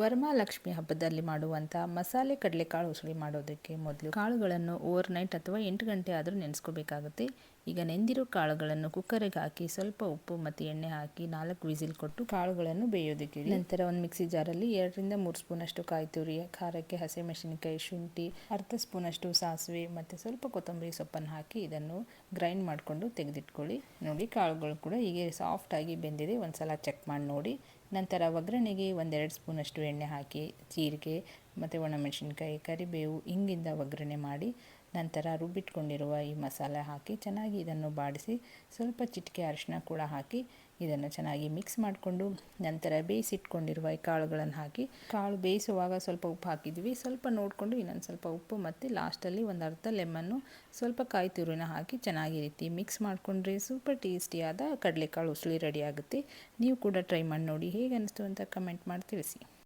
ವರಮಹಾಲಕ್ಷ್ಮಿ ಹಬ್ಬದಲ್ಲಿ ಮಾಡುವಂಥ ಮಸಾಲೆ ಕಡಲೆಕಾಳು ಉಸುಳಿ ಮಾಡೋದಕ್ಕೆ ಮೊದಲು ಕಾಳುಗಳನ್ನು ಓವರ್ ನೈಟ್ ಅಥವಾ ಎಂಟು ಗಂಟೆ ಆದರೂ ನೆನೆಸ್ಕೋಬೇಕಾಗುತ್ತೆ. ಈಗ ನೆಂದಿರೋ ಕಾಳುಗಳನ್ನು ಕುಕ್ಕರಿಗೆ ಹಾಕಿ ಸ್ವಲ್ಪ ಉಪ್ಪು ಮತ್ತು ಎಣ್ಣೆ ಹಾಕಿ ನಾಲ್ಕು ವಿಸಿಲ್ ಕೊಟ್ಟು ಕಾಳುಗಳನ್ನು ಬೇಯೋದಕ್ಕೆ ನಂತರ ಒಂದು ಮಿಕ್ಸಿ ಜಾರಲ್ಲಿ ಎರಡರಿಂದ ಮೂರು ಸ್ಪೂನಷ್ಟು ಕಾಯಿ ತುರಿ ಖಾರಕ್ಕೆ ಹಸಿಮೆಣಸಿನಕಾಯಿ ಶುಂಠಿ, ಅರ್ಧ ಸ್ಪೂನಷ್ಟು ಸಾಸಿವೆ ಮತ್ತು ಸ್ವಲ್ಪ ಕೊತ್ತಂಬರಿ ಸೊಪ್ಪನ್ನು ಹಾಕಿ ಇದನ್ನು ಗ್ರೈಂಡ್ ಮಾಡಿಕೊಂಡು ತೆಗೆದಿಟ್ಕೊಳ್ಳಿ. ನೋಡಿ ಕಾಳುಗಳು ಕೂಡ ಹೀಗೆ ಸಾಫ್ಟಾಗಿ ಬೆಂದಿದೆ. ಒಂದು ಸಲ ಚೆಕ್ ಮಾಡಿ ನೋಡಿ. ನಂತರ ಒಗ್ಗರಣೆಗೆ ಒಂದೆರಡು ಸ್ಪೂನಷ್ಟು ಎಣ್ಣೆ ಹಾಕಿ ಜೀರಿಗೆ ಮತ್ತು ಒಣಮೆಣಸಿನ್ಕಾಯಿ, ಕರಿಬೇವು ಹಿಂಗಿಂದ ಒಗ್ಗರಣೆ ಮಾಡಿ ನಂತರ ರುಬ್ಬಿಟ್ಕೊಂಡಿರುವ ಈ ಮಸಾಲೆ ಹಾಕಿ ಚೆನ್ನಾಗಿ ಇದನ್ನು ಬಾಡಿಸಿ ಸ್ವಲ್ಪ ಚಿಟಿಕೆ ಅರಿಶಿನ ಕೂಡ ಹಾಕಿ ಇದನ್ನು ಚೆನ್ನಾಗಿ ಮಿಕ್ಸ್ ಮಾಡಿಕೊಂಡು ನಂತರ ಬೇಯಿಸಿಟ್ಕೊಂಡಿರುವ ಈ ಕಾಳುಗಳನ್ನು ಹಾಕಿ ಕಾಳು ಬೇಯಿಸುವಾಗ ಸ್ವಲ್ಪ ಉಪ್ಪು ಹಾಕಿದ್ವಿ. ಸ್ವಲ್ಪ ನೋಡಿಕೊಂಡು ಇನ್ನೊಂದು ಸ್ವಲ್ಪ ಉಪ್ಪು ಮತ್ತು ಲಾಸ್ಟಲ್ಲಿ ಒಂದು ಅರ್ಧ ಲೆಮನ್ನು ಸ್ವಲ್ಪ ಕಾಯಿ ತುರಿನ ಹಾಕಿ ಚೆನ್ನಾಗಿ ರೀತಿ ಮಿಕ್ಸ್ ಮಾಡಿಕೊಂಡ್ರೆ ಸೂಪರ್ ಟೇಸ್ಟಿಯಾದ ಕಡಲೆಕಾಳು ಉಸುಳಿ ರೆಡಿ ಆಗುತ್ತೆ. ನೀವು ಕೂಡ ಟ್ರೈ ಮಾಡಿ ನೋಡಿ ಹೇಗೆ ಅನ್ನಿಸ್ತು ಅಂತ ಕಮೆಂಟ್ ಮಾಡಿ ತಿಳಿಸಿ.